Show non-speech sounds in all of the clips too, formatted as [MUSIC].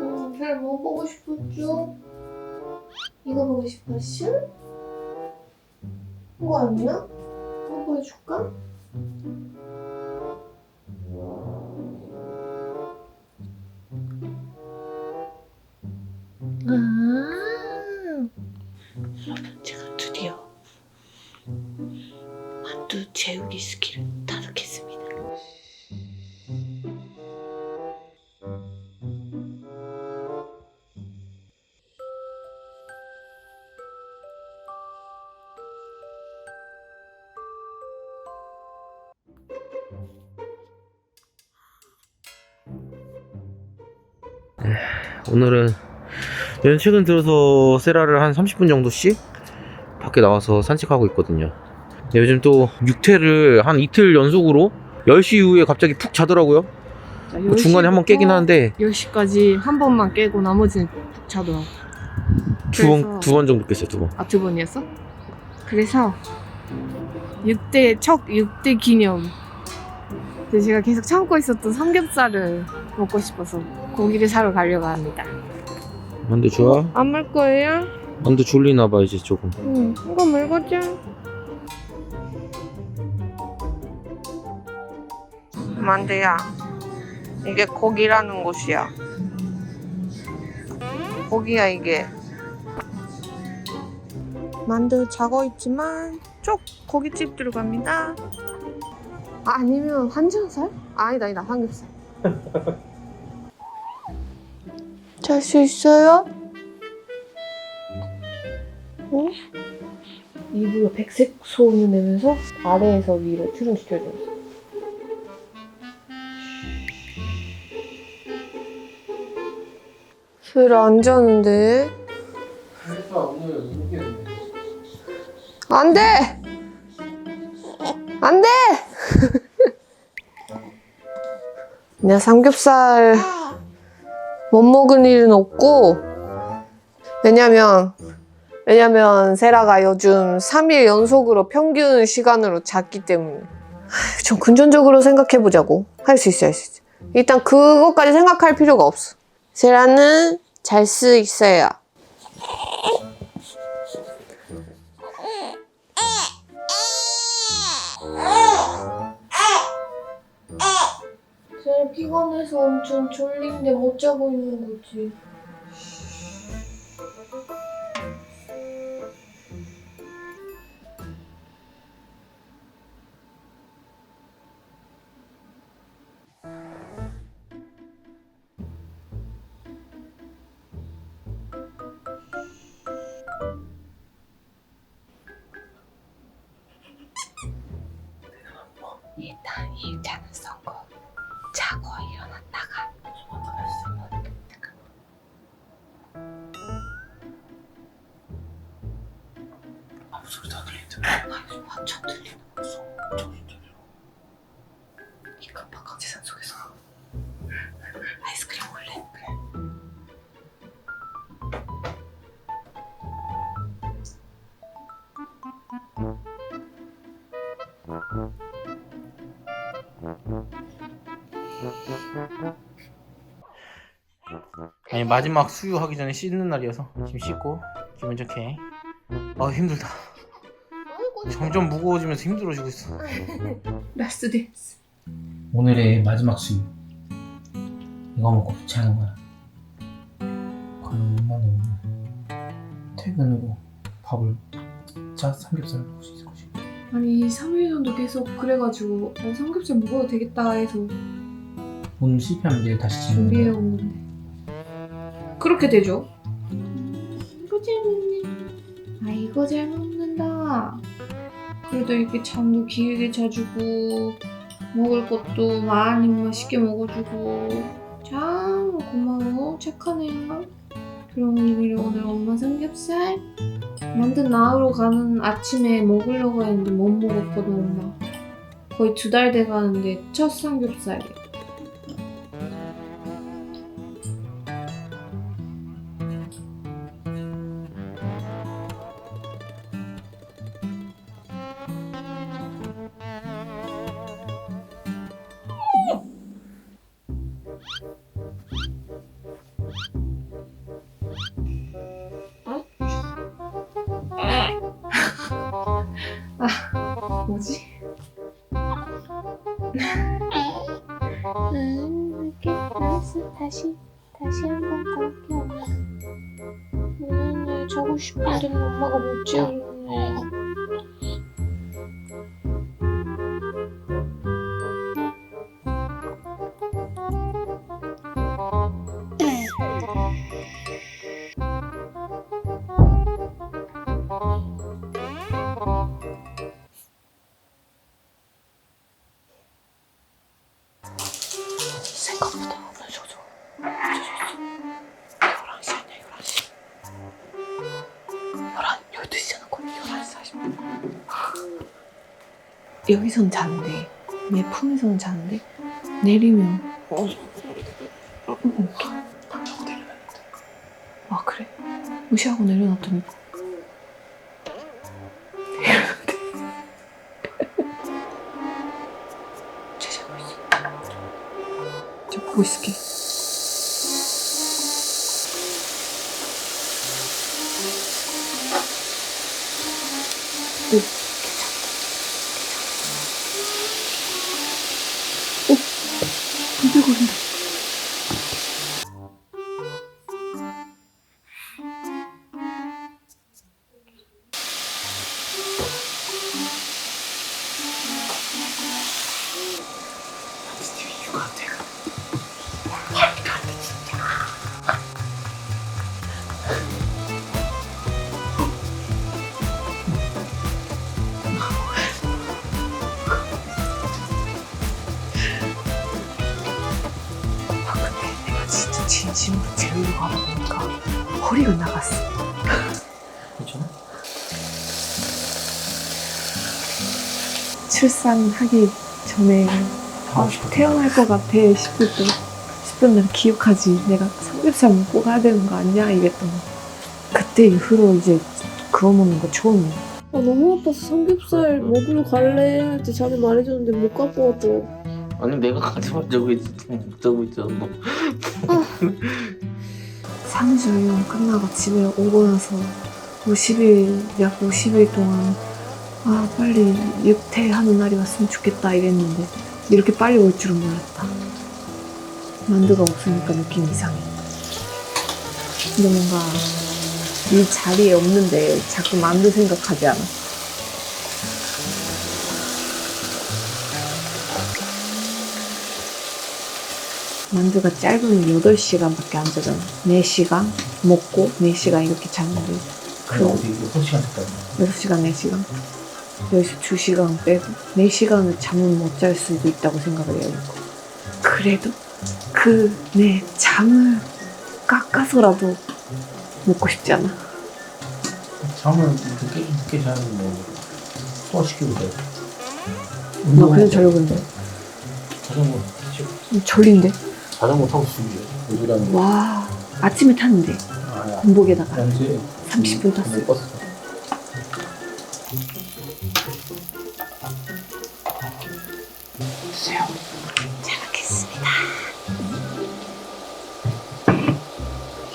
어, 별뭐 보고 싶었죠? 이거 보고 싶었어? 이거 아니야? 이거 보여줄까? 만두 재우기 스킬을 다득했습니다. 오늘은 얘는 최근 들어서 세라를 한 30분 정도씩 밖에 나와서 산책하고 있거든요. 근데 요즘 또 육퇴를 한 이틀 연속으로 10시 이후에 갑자기 푹 자더라고요. 뭐 중간에 한 번 깨긴 하는데 10시까지 한 번만 깨고 나머지는 푹 자더라고. 두 번 두 번 정도 깼어요. 두 번. 아, 두 번이었어? 그래서 6대, 첫 6대 기념. 근데 제가 계속 참고 있었던 삼겹살을 먹고 싶어서 고기를 사러 가려고 합니다. 만두 좋아? 안 물 거예요? 만두 졸리나 봐 이제 조금. 응, 이거 물고자. 만두야, 이게 고기라는 곳이야. 고기야 이게. 만두 자고 있지만 쪽 고깃집 들어갑니다. 아 니면 환전살? 아니다 아니다 삼겹살. [LAUGHS] 잘 수 있어요? 어? 이불로 백색 소음을 내면서 아래에서 위로 출연시켜줘. 왜 안 자는데? 안 돼! 안 돼! [LAUGHS] 내가 삼겹살 못 먹은 일은 없고, 왜냐면, 왜냐면 세라가 요즘 3일 연속으로 평균 시간으로 잤기 때문에. 하, 좀 근전적으로 생각해보자고. 할 수 있어, 할 수 있어. 일단 그것까지 생각할 필요가 없어. 세라는 잘 수 있어요. 세라 피곤해서 엄청 졸린데 못 자고 있는 거지. 아니 마지막 수유하기 전에 씻는 날이어서 지금 씻고 기분 좋게. 아 힘들다. 점점 무거워지면서 힘들어지고 있어. [LAUGHS] 라스트 댄스 오늘의 마지막 수유. 이거 먹고 부채하는 거야. 그러면 오늘 퇴근 후 밥을 짜 삼겹살 먹을 수 있을 것이고 아니 3일 정도 계속 그래가지고 어, 삼겹살 먹어도 되겠다 해서 오늘 실패하면 내일 다시 준비해 건데 그렇게 되죠? 이거 잘 먹네. 아 이거 잘 먹는다. 그래도 이렇게 잠도 길게 자주고 먹을 것도 많이 맛있게 먹어주고. 참 고마워. 착하네요. 그럼 오늘 오늘 엄마 삼겹살? 만두 나으러 가는 아침에 먹으려고 했는데 못 먹었거든 엄마. 거의 두 달 돼가는데 첫 삼겹살이야 다시 다시 한번 갈게요. 음, 자고 싶은데 엄마가 못 재우네. 생각보다 여기선 자는데, 내 품에서는 자는데, 내리면, 어, 어, 당장 내려놨는데. 아, 그래? 무시하고 내려놨더니, 내려놨는데. 쟤 자고 있어. 저 보고 있을게. 오, 보니까 허리가 나갔어. 괜찮아? 출산하기 전에 아, 태어날 것 같아 싶을 때 싶은 날 기억하지. 내가 삼겹살 먹고 가야 되는 거 아니야? 이랬던 거. 그때 이후로 이제 그거 먹는 거 처음이야 아 너무 아파서 삼겹살 먹으러 갈래? 할 때 자기 말해줬는데 못 갖고 왔고 아니 내가 가지 말자고 했지 먹자고 했잖아. 너. 산 후조리원 끝나고 집에 오고 나서 50일 약 50일 동안 아 빨리 육퇴하는 날이 왔으면 좋겠다 이랬는데 이렇게 빨리 올 줄은 몰랐다. 만두가 없으니까 느낌 이상해. 근데 뭔가 이 자리에 없는데 자꾸 만두 생각하지 않아 만두가 짧으면 8시간밖에 안 자잖아 4시간 먹고 4시간 이렇게 자는데 그 어디 6시간 됐다. 6시간, 4시간. 여기서 2시간 빼고 4시간을 잠을 못 잘 수도 있다고 생각을 해야 되고. 그래도 그 내 잠을 깎아서라도 먹고 싶지 않아. 잠을 늦게 늦게 자는 뭐 소화시키고 돼. 나 그냥 저려고 했는데. 자전거 타고 졸린데? 자전거 타고 죽이죠. 요즘은 와, 아침에 탔는데. 아야. 군복에다가 언제 30분 탔어. 버스. 주세요. 잘 먹겠습니다.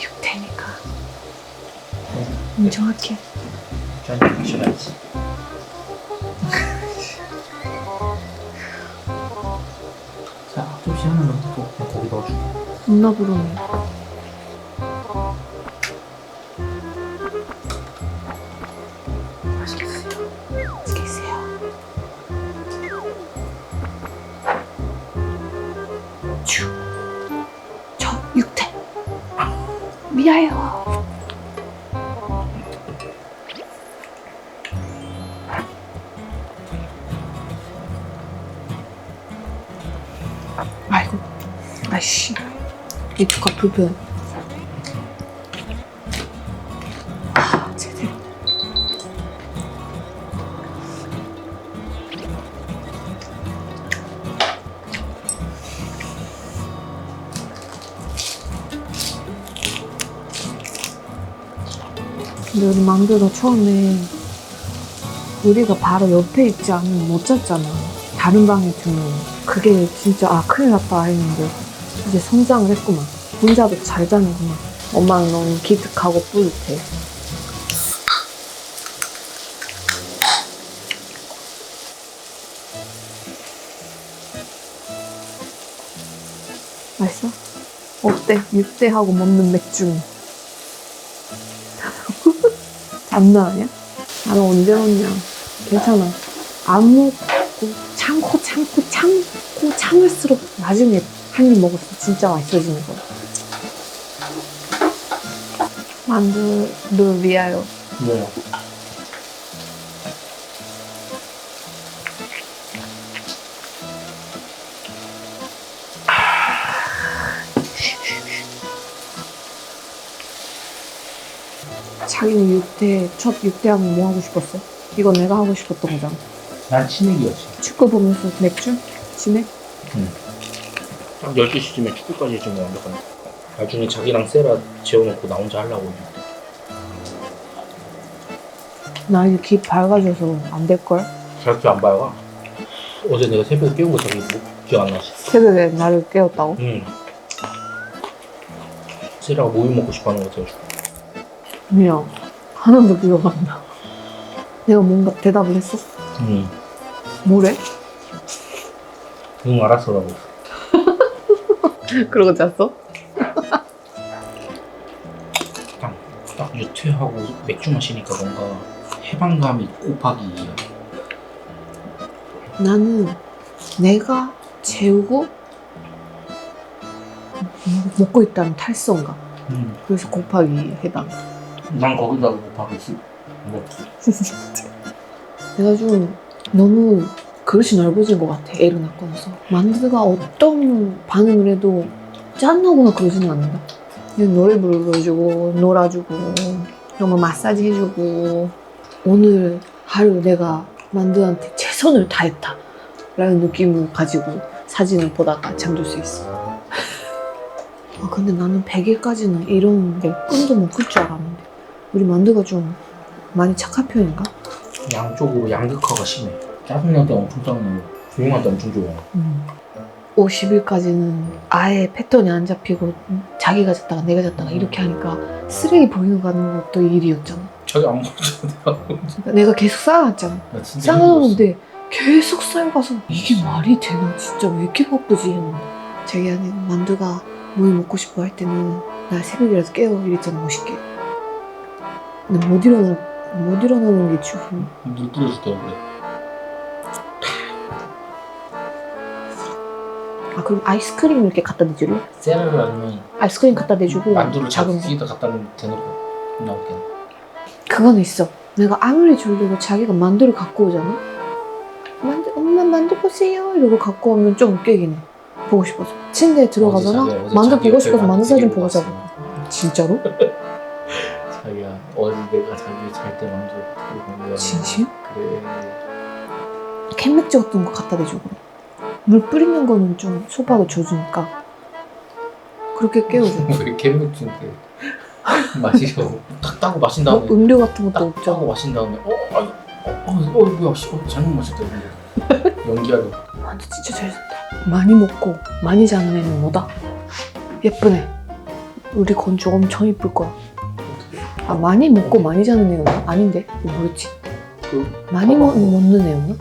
육태니까. 인정할게. 저한테 마셔야 거기 넣어줄게. 겁나 부르네. 맛있겠어요. 맛있겠어요. 주. 저 육태. 미아요. 이 두가 불편. 아, 제대로. 근데 우리 만두도 처음에 우리가 바로 옆에 있지 않으면 못 잤잖아. 다른 방에 두면. 그게 진짜, 아, 큰일 났다 했는데, 이제 성장을 했구만. 혼자도 잘 자는구만. 엄마는 너무 기특하고 뿌듯해. 맛있어? 어때? 육대하고 먹는 맥주. [LAUGHS] 장난 아니야? 나는 언제 먹냐? 괜찮아. 안 먹고 참고 참고 참고 참을수록 나중에 한 입 먹었어. 진짜 맛있어지는 거야. 만두를 위하여. 뭐야? 자기는 육대, 첫 육대하면 뭐 하고 싶었어? 이거 내가 하고 싶었던 거잖아. 난 치맥이었지. 축구 보면서 맥주? 진해? 딱 12시쯤에 축구까지 좀 완벽한. 나중에 자기랑 세라 재워놓고 나 혼자 하려고. 나 이제 귀 밝아져서 안 될걸? 저렇게 안 봐요. 어제 내가 새벽에 깨운 거 저기 뭐 기억 안 나지? 새벽에 나를 깨웠다고? 응. 세라가 모유 먹고 싶어 하는 거 같아가지고. 미안. 하나도 기억 안 나. 내가 뭔가 대답을 했어? 응. 뭐래? 응, 알았어 라고. [LAUGHS] 그러고 잤어? 딱, 딱 유퇴하고 맥주 마시니까 뭔가 해방감이 곱하기 이야. 나는 내가 재우고 먹고 있다는 탈선감. 응. 그래서 곱하기 해당. 난 거기다가 곱하기 10. 뭐, [LAUGHS] 내가 좀 너무 그릇이 넓어진 것 같아. 애를 낳고 나서. 만두가 어떤 반응을 해도 짠하거나 그러지는 않는다. 노래 불러주고, 놀아주고, 너무 마사지 해주고, 오늘 하루 내가 만두한테 최선을 다했다. 라는 느낌을 가지고 사진을 보다가 잠들 수 있어. 아, 근데 나는 100일까지는 이런 게 꿈도 못 꿀 줄 알았는데. 우리 만두가 좀 많이 착한 편인가? 양쪽으로 양극화가 심해. 짜증날 때 엄청 짜증나고, 조용할 때 엄청 조용해. 음. 50일까지는 아예 패턴이 안 잡히고 자기가 잤다가 내가 잤다가 이렇게 하니까 쓰레기 버리고 가는 것도 일이었잖아. 자기 안 먹잖아. 그러니까 내가 계속 쌓아놨잖아. 나 진짜 힘들었어. 쌓아놓는데 계속 쌓여가서 이게 말이 되나? 진짜 왜 이렇게 바쁘지? 했는데 자기한테는 만두가 뭘 먹고 싶어 할 때는 나 새벽이라도 깨워 이랬잖아 멋있게. 근데 못 일어나 못 일어나는 게 지금 물 뿌려줄 때가 그래. 그럼 아이스크림 이렇게 갖다 대줄래? 세라를 아니면 아이스크림 갖다 대주고 만두를 작은 거. 자기다 갖다 대놓고 나올게. 그건 있어. 내가 아무리 졸려도 자기가 만두를 갖고 오잖아. 만두, 엄마 만두 보세요. 이러고 갖고 오면 좀 웃기긴 해. 보고 싶어서. 침대에 들어가잖아. 어제 자기- 어제 만두 자기 보고 옆에 싶어서 만두 사진 보고. 자고. 진짜로? [LAUGHS] 자기야 어제 내가 자기 잘 때 만두 들고 온 거야. 진심? 그래. 캔맥주 같은 거 갖다 대주고. 물 뿌리는 거는 좀 소파도 줘주니까. 그렇게 깨워줘. 왜 개맥주인데 마시려. 탁 따고 마신 뭐 다음에 음료 같은 것도 딱 없잖아. 따고 마신 다음에 어, 아, 어, 어, 어, 뭐야, 씨, 어, 잘못 마셨다 [LAUGHS] 근데 연기하려. 만두 진짜 잘 산다. 많이 먹고 많이 자는 애는 뭐다? 예쁘네. 우리 건주 엄청 이쁠 거야. 아 많이 먹고 많이 자는 애였나? 아닌데 뭐였지? 그 많이. 먹, 먹는 애였나?